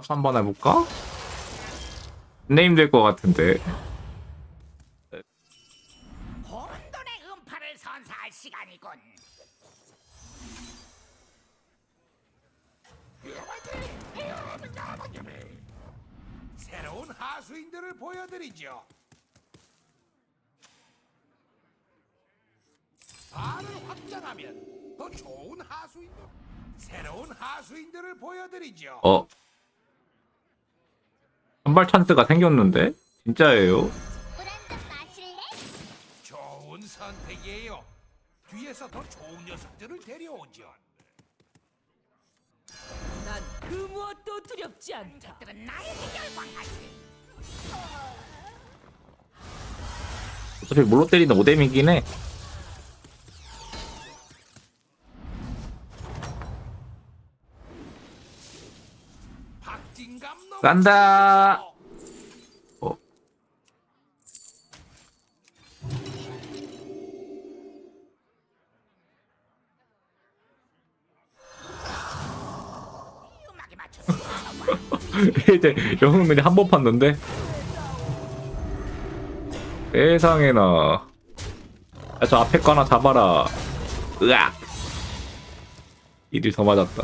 셔서 한번 해볼까? 네임 될 것 같은데. 혼돈의 음파를 선사할 시간이군. 새로운 하수인들을 보여드리죠. 발을 확장하면 더 좋은 하수인들, 새로운 하수인들을 보여드리죠. 어. 한발 찬스가 생겼는데? 진짜예요? 좋은 선택이에요. 뒤에서 더 좋은 녀석들을 데려오죠. 난 그 무엇도 두렵지 않다. 들은 나에게 열광하지. 어차피 물로 때리는 오뎀이긴 해. 간다. 어. 이제 영웅들이 한 번 팠는데? 세상에나. 야, 저 앞에 거 하나 잡아라. 으악! 일이 더 맞았다.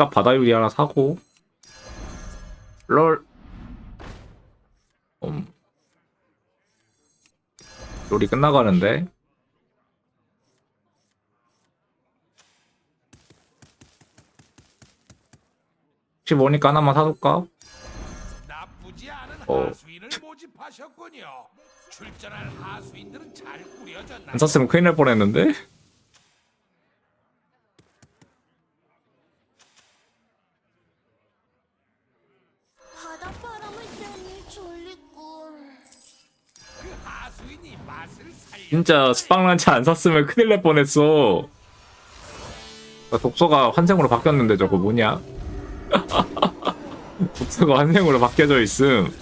한갑 바다 유리 하나 사고. 롤. 음. 요리 끝나가는데? 혹시 뭐니까 하나만 사둘까? 나쁘지 않은 어. 하수인을 모집하셨군요. 출전할 하수인들은 잘 꾸려졌나? 안 샀으면 큰일 날 뻔했는데? 진짜 스빵란차 안 샀으면 큰일 날 뻔했어. 나 독서가 환생으로 바뀌었는데 저거 뭐냐? 독서가 환생으로 바뀌어져 있음.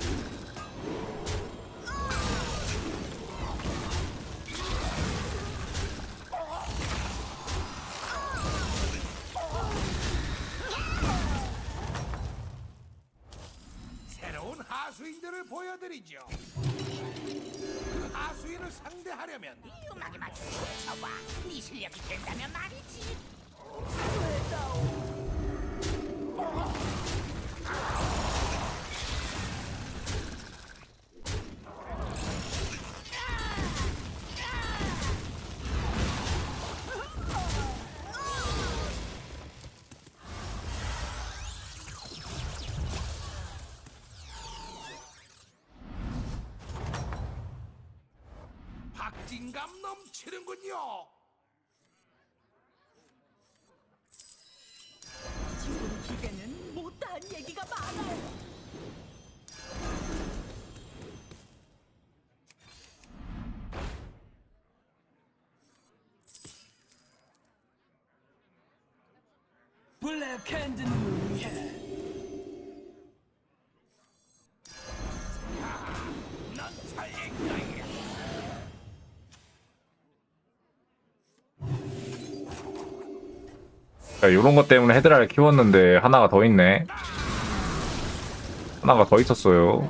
된다면 말이지. 박진감 넘치는군요. 살릴 거야. 야, 요런 것 때문에 헤드라를 키웠는데 하나가 더 있네. 하나가 더 있었어요.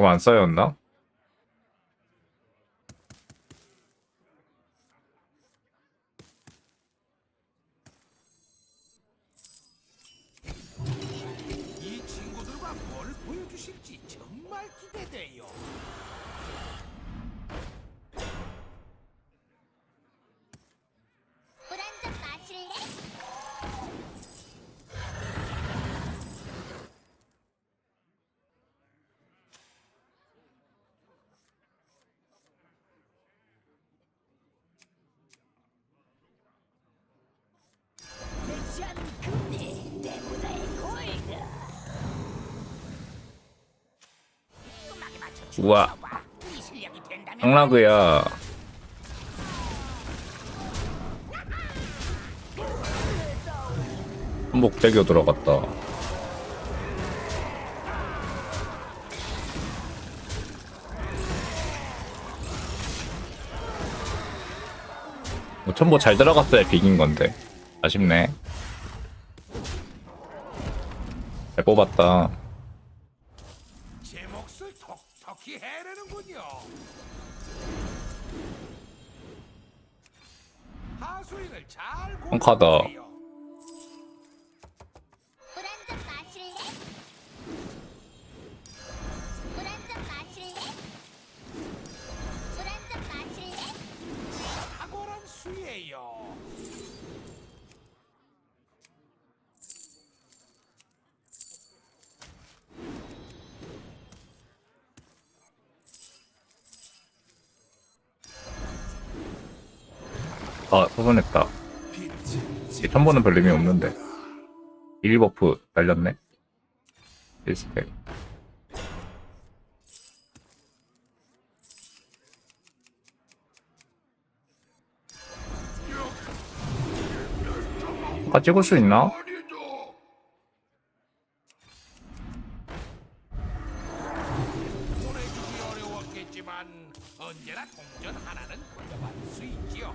방금 안 쌓였나? 우와. 된다면 당라그야. 한복 대교 들어갔다. 뭐 첨보 잘 들어갔어야 비긴 건데. 아쉽네. 잘 뽑았다 제 몫을 톡톡히 해내는군요. 하수인을 잘 펑카다. 고르세요. 아 소손했다 이 첨보는 별 의미 없는데 1버프 날렸네 1스택 아 찍을 수 있나? 언제나 동전 하나는 돌려받을 수 있지요.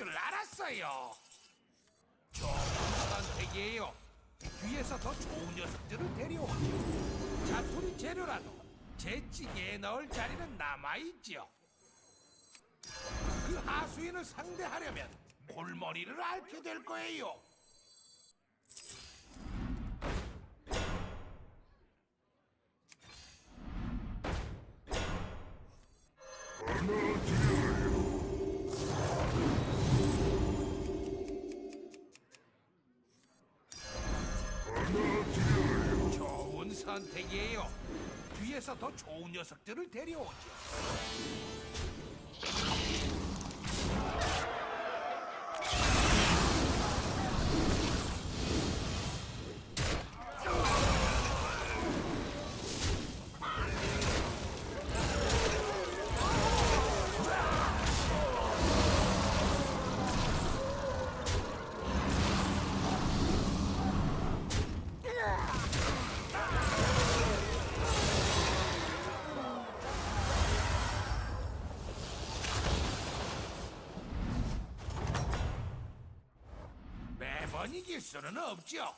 줄 알았어요. 좋은 선택이에요. 뒤에서 더 좋은 녀석들을 데려오죠. 자투리 재료라도 제 찌개에 넣을 자리는 남아있지요. 그 하수인을 상대하려면 골머리를 앓게 될 거예요. 선택이에요. 뒤에서 더 좋은 녀석들을 데려오죠. 이길 수는 없죠.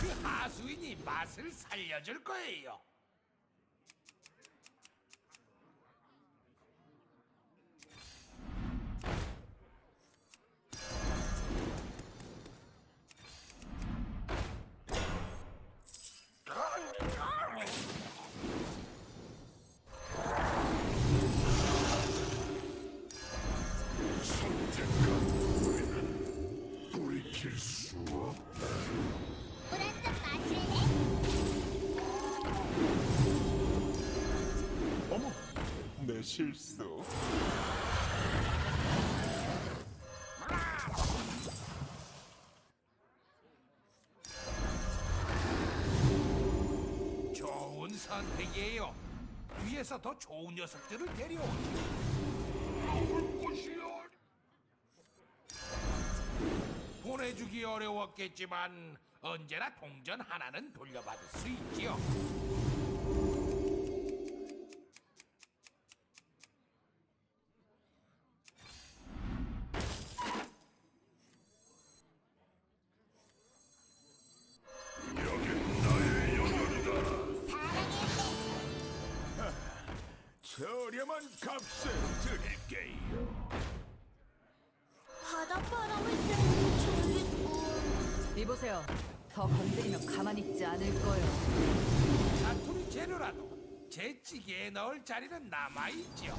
그 하수인이 맛을 살려줄 거예요. 내 실수. 좋은 선택이에요. 뒤에서 더 좋은 녀석들을 데려오죠. 보내주기 어려웠겠지만 언제나 동전 하나는 돌려받을 수 있지요. 저렴한 값을 드릴게요. 바닷바람을 쐬니 이보세요. 더 건드리면 가만히 있지 않을 거예요. 사투리 재료라도 제 찌개에 넣을 자리는 남아있죠.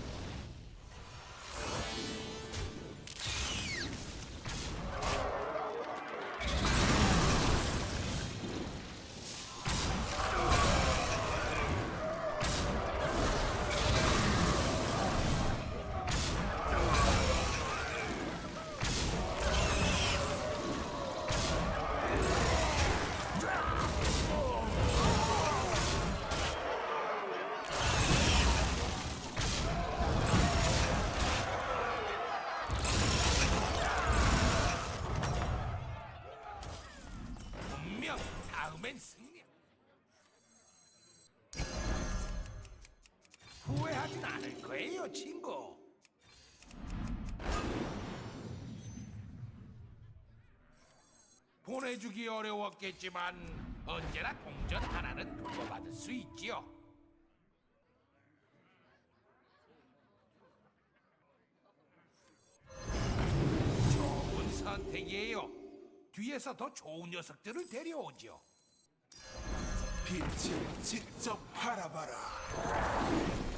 않을 거예요, 친구. 보내주기 어려웠겠지만 언제나 동전 하나는 돌려받을 수 있지요. 좋은 선택이에요. 뒤에서 더 좋은 녀석들을 데려오죠. 빛을 직접 바라봐라.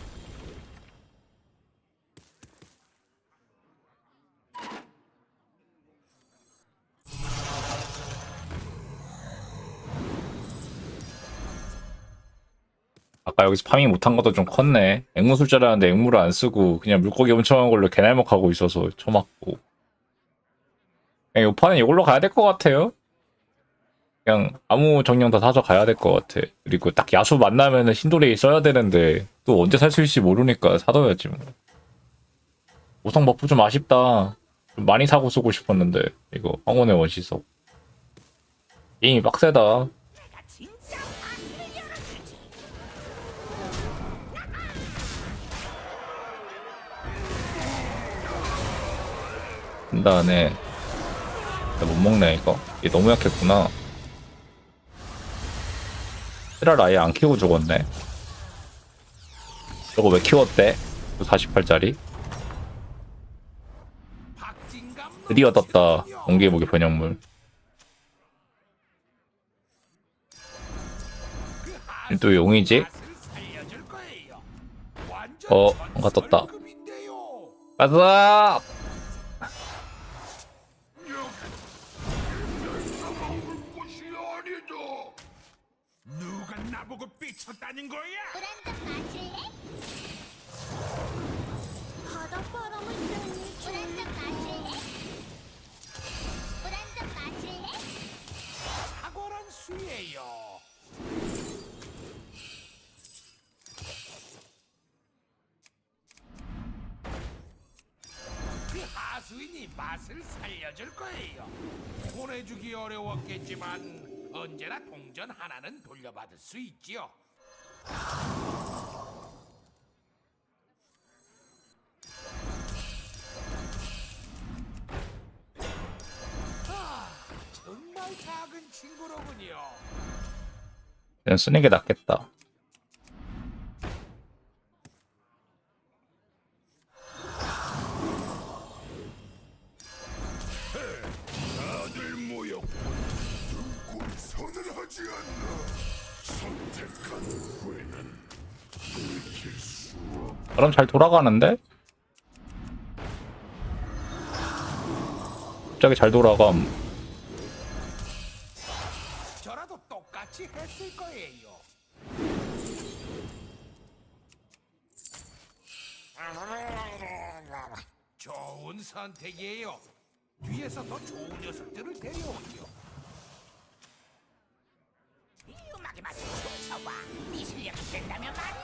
아까 여기서 파밍 못한 것도 좀 컸네. 앵무술자라는데 앵무를 안 쓰고 그냥 물고기 엄청 한 걸로 개날먹 하고 있어서 처맞고. 그냥 이 판은 이걸로 가야 될 것 같아요. 그냥 아무 정령 다 사서 가야 될 것 같아. 그리고 딱 야수 만나면은 신도레이 써야 되는데 또 언제 살 수 있을지 모르니까 사둬야지 뭐. 오성 버프 좀 아쉽다. 좀 많이 사고 쓰고 싶었는데 이거 황혼의 원시석. 게임이 빡세다. 한다네. 못 먹네 이거. 얘 너무 약했구나. 테라를 아예 안 키우고 죽었네. 저거 왜 키웠대? 48짜리? 박진감 드디어 떴다. 공기무기 번역물. 또 용이지? 어, 뭔가 떴다. 가자! 삐쳤다는 거야? 물한잔 마실래? 바닷바람을 쐬니 물한 잔 마실래? 물한잔 마실래? 탁월한 수예요. 그 하수인이 맛을 살려줄 거예요. 보내주기 어려웠겠지만 언제나 동전 하나는 돌려받을 수 있지요. 그냥 쓰는 게 낫겠다. 없. 그럼 잘 돌아가는데? 갑자기 잘 돌아감. 저라도 똑같이 했을 거예요. 좋은 선택이에요. 뒤에서 더 좋은 녀석들을 데려오죠. 이 음악에 맞춰 춤춰봐. 네 실력이 된다면 말이지.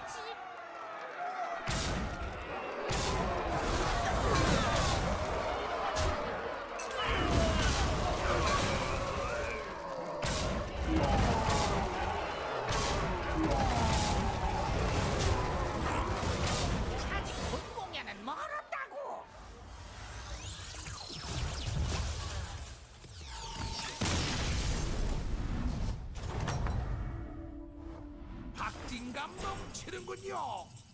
박진감 넘치는군요.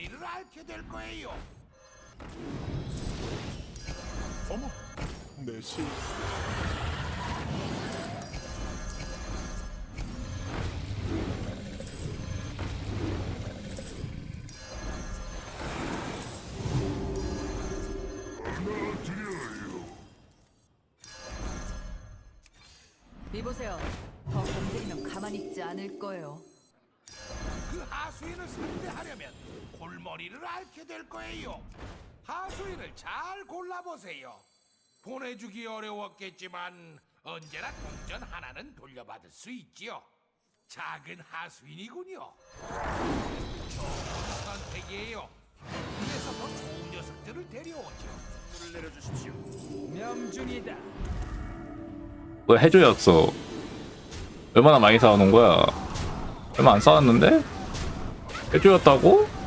머리를 앓게 될 거예요. 어머, 내 드려요. 이보세요. 더 건드리면 가만히 있지 않을 거예요. 그 하수인을 골 머리를 앓게 될 거예요. 하수인을 잘 골라보세요. 보내주기 어려웠겠지만 언제나 동전 하나는 돌려받을 수 있지요. 작은 하수인이군요. 좋은 선택이에요. 그래서 더 좋은 녀석들을 데려오죠. 물을 내려주십시오. 명중이다. 왜 해줘였어? 얼마나 많이 싸우는 거야? 얼마 안 싸웠는데? 해줘였다고?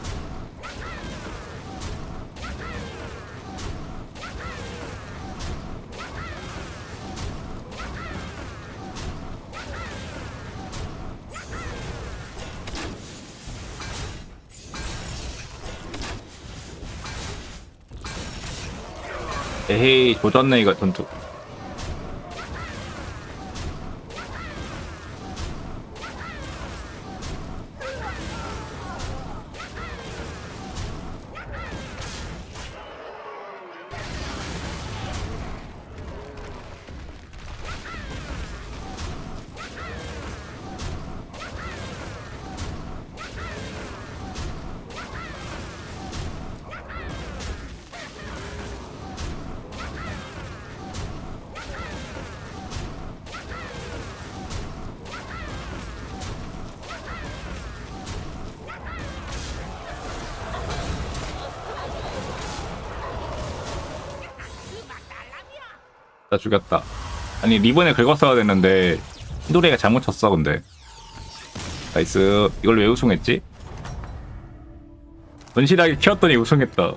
에헤이 조졌네 이거 전투 나 죽였다. 아니 리본에 긁었어야 됐는데 히도리가 잘못 쳤어 근데. 나이스. 이걸 왜 우승했지? 건실하게 키웠더니 우승했다.